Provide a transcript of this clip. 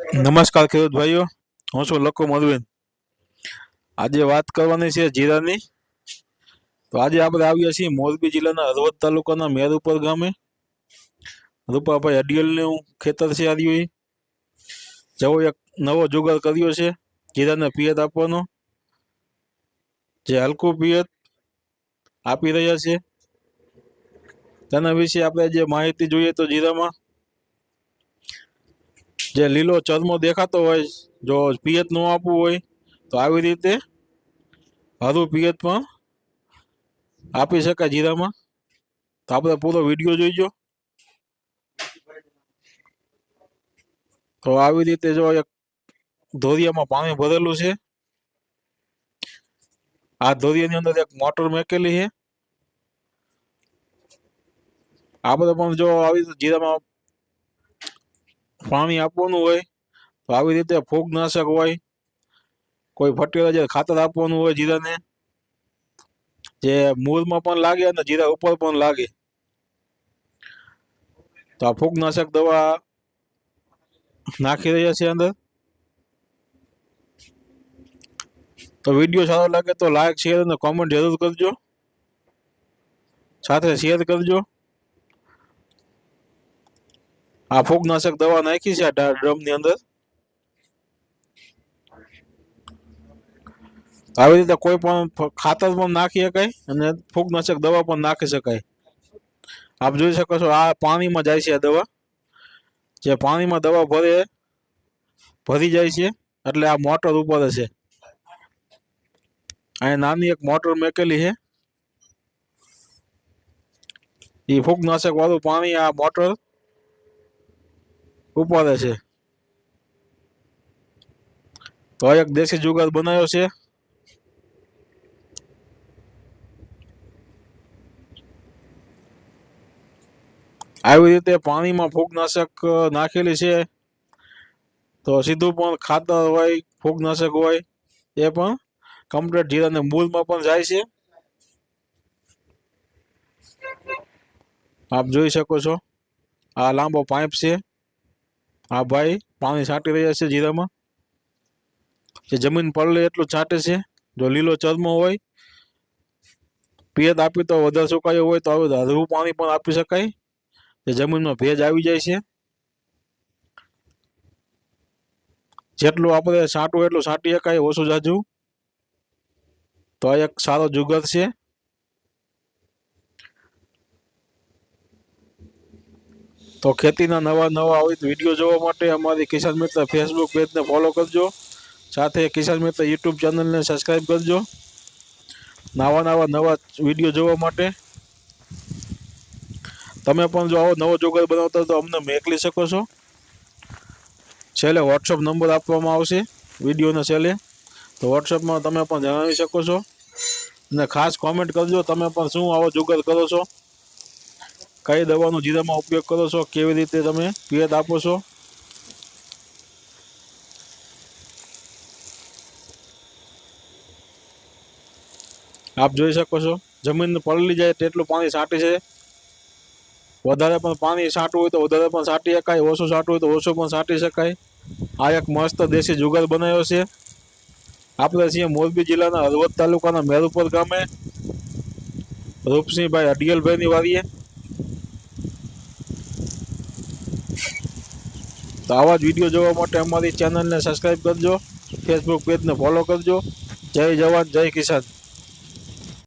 નમસ્કાર ખેડૂત ભાઈઓ, હું છું લકો મધુબેન. આજે વાત કરવાની છે જીરાની. તો આજે આપણે આવ્યા છીએ મોરબી જિલ્લાના હળવદ તાલુકાના મેરુપર ગામે. રૂપાભાઈ અડિયલનું ખેતર છે આવ્યું એ. જેવો એક નવો જુગાર કર્યો છે, જીરાને પિયત આપવાનો. જે હલકું પિયત આપી રહ્યા છે. તેના વિશે આપણે જે માહિતી જોઈએ તો જીરામાં જે લીલો ચરમો દેખાતો હોય, જો પિયત ન આપવું હોય, તો આવી રીતે હરું પિયત પણ આપી શકાય જીરામાં. તો આપણે પૂરો વીડિયો જોઈજો. તો આવી રીતે જો એક ધોરિયામાં પાણી ભરેલું છે. આ ધોરિયાની અંદર એક મોટર મેકેલી છે. આપણે પણ જો આવી રીતે જીરામાં પાણી આપવાનું હોય, તો આવી રીતે ફૂગનાશક હોય કોઈ ફર્ટિલાઇઝર ખાતર આપવાનું હોય જીરાને, જે મૂળમાં પણ લાગે અને જીરા ઉપર પણ લાગે. તો આ ફૂગનાશક દવા નાખી રહ્યા છે અંદર. તો વીડિયો સારો લાગે તો લાઈક શેર અને કોમેન્ટ જરૂર કરજો. સાથે શેર કરજો. આ ફૂગનાશક દવા નાખી છે આ ડ્રમની અંદર. આવી રીતે કોઈ પણ ખાતર પણ નાખી શકાય અને ફૂગનાશક દવા પણ નાખી શકાય. આપ જોઈ શકો છો આ પાણીમાં જાય છે આ દવા. જે પાણીમાં દવા ભરે, ભરી જાય છે એટલે આ મોટર ઉપર છે અહીંયા નાની એક મોટર મેકેલી છે. એ ફૂગનાશક વાળું પાણી આ મોટર ઉપાડે છે? તો એક દેશી જુગાર બનાવ્યો છે. આવી રીતે પાણીમાં ફૂગનાશક નાખેલી છે. તો સીધું પણ ખાતર હોય, ફૂગનાશક હોય, એ પણ કમ્પ્લેટ જીરાને મૂળમાં પણ જાય છે. આપ જોઈ શકો છો. આ લાંબો પાઇપ છે. આ ભાઈ, પાણી છાંટી રહ્યા છે જીરામાં. જે જમીન પડલે એટલું છાંટે છે. જો લીલો ચરમો હોય, પિયત આપી તો વધારે સુકાયો હોય તો હવે હળવું પાણી પણ આપી શકાય. જે જમીનમાં ભેજ આવી જાય છે. જેટલું આપણે છાંટવું એટલું છાંટી શકાય, ઓછું જાજુ તો આ એક સારો જુગર છે. તો ખેતીના નવા નવા આવી વીડિયો જોવા માટે અમારી કિસાન મિત્ર ફેસબુક પેજને ફોલો કરજો. સાથે કિસાન મિત્ર યુટ્યુબ ચેનલને સબસ્ક્રાઈબ કરજો. નવા નવા નવા વીડિયો જોવા માટે. તમે પણ જો આવો નવો જોગર બનાવતા તો અમને મોકલી શકો છો. છેલ્લે વોટ્સઅપ નંબર આપવામાં આવશે વિડીયોના છેલ્લે. તો વોટ્સઅપમાં તમે પણ જણાવી શકો છો. અને ખાસ કોમેન્ટ કરજો તમે પણ શું આવો જોગર કરો છો. કઈ દવાનો જીરામાં ઉપયોગ કરો છો? કેવી રીતે તમે પિયત આપો છો? આપ જોઈ શકો છો. જમીન પલળી જાય તેટલું પાણી છાંટે છે. વધારે પણ પાણી છાંટવું હોય તો વધારે પણ છાંટી શકાય. ઓછું છાંટવું હોય તો ઓછું પણ છાંટી શકાય. આ એક મસ્ત દેશી જુગાર બનાવ્યો છે. આપણે છીએ મોરબી જિલ્લાના હળવદ તાલુકાના મેરુપર ગામે. રૂપસિંહભાઈ અડિયલભાઈની વાડીએ. તો આવા જ વીડિયો જોવા માટે અમારી ચેનલને સબસ્ક્રાઈબ કરજો ફેસબુક પેજને ફોલો કરજો. જય જવાન, જય કિસાન.